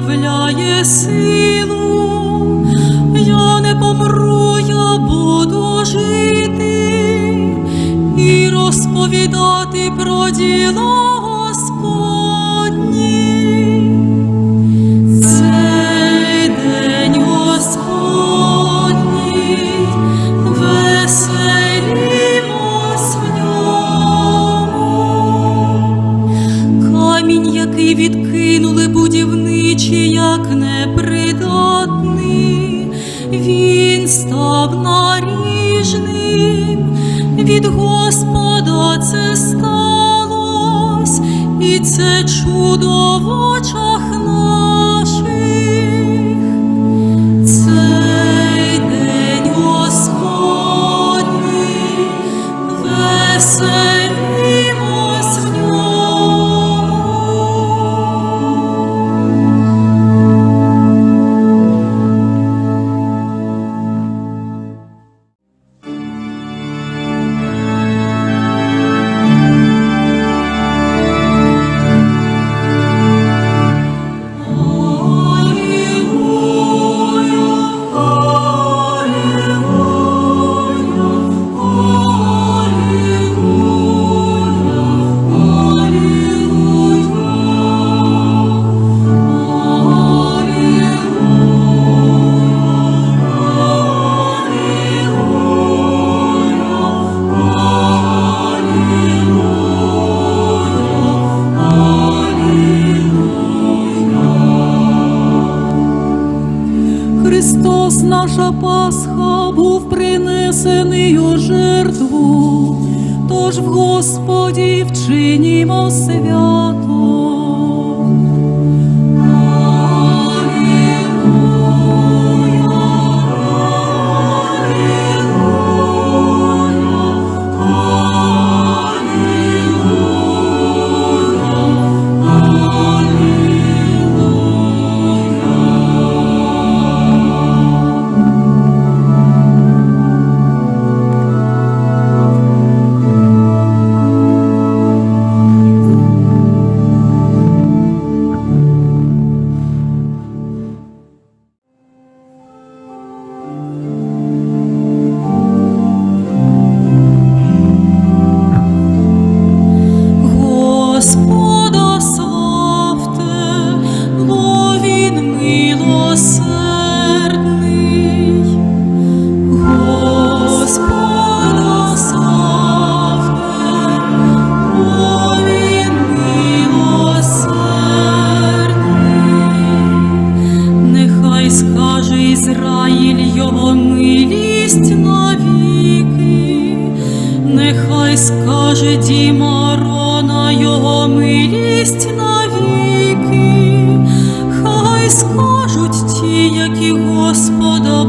правиця силу. Я не помру, я буду жити і розповідати про діло став наріжним. Від Господа це сталось, і це чудо в очах наших. Цей день Господній, веселімось Христос, наша Пасха, був принесений у жертву, тож в Господі вчинімо свято. Милість навіки, хай скажуть ті, які Господа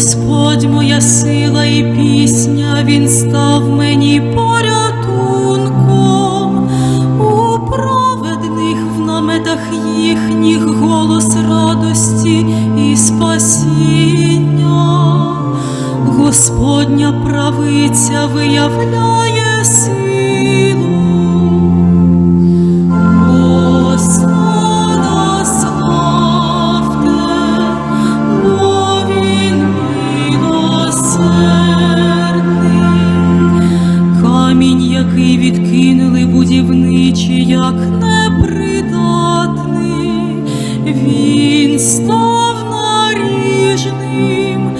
Господь моя сила і пісня, Він став мені порятунком. У праведних в наметах їхніх голос радості і спасіння. Господня правиця виявляє силу. Камінь, який відкинули будівничі, як непридатний, він став наріжним.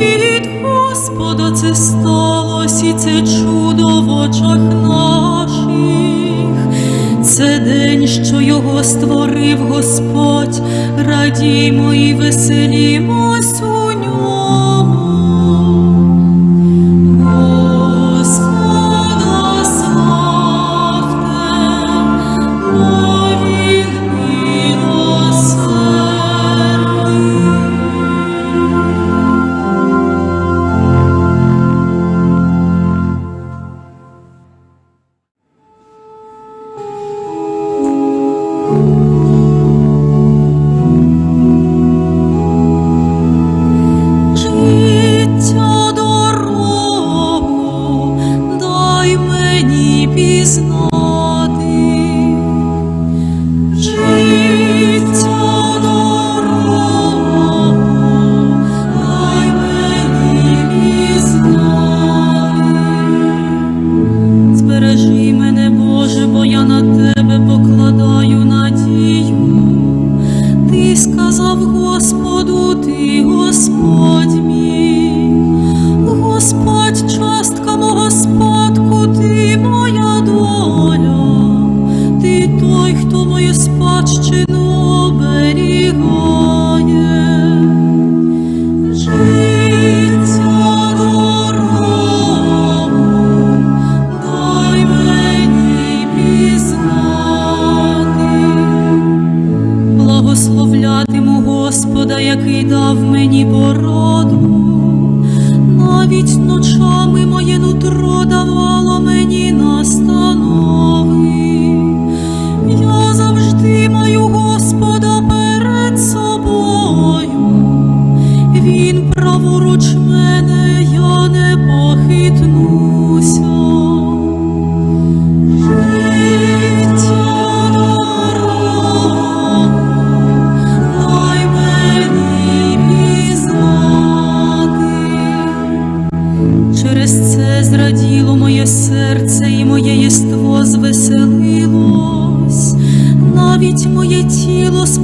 Від Господа це сталося, і це чудо в очах наших. Це день, що його створив Господь, радіймо і веселімось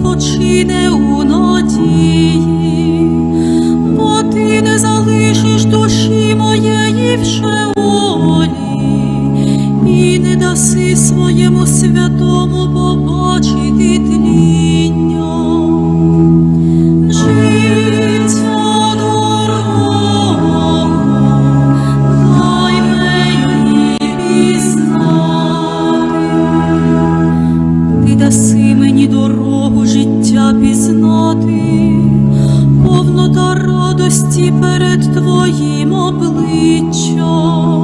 спочине у надії, бо ти не залишиш душі моєї в шеолі, і не даси своєму святому побачити тлі. перед твоїм обличчям.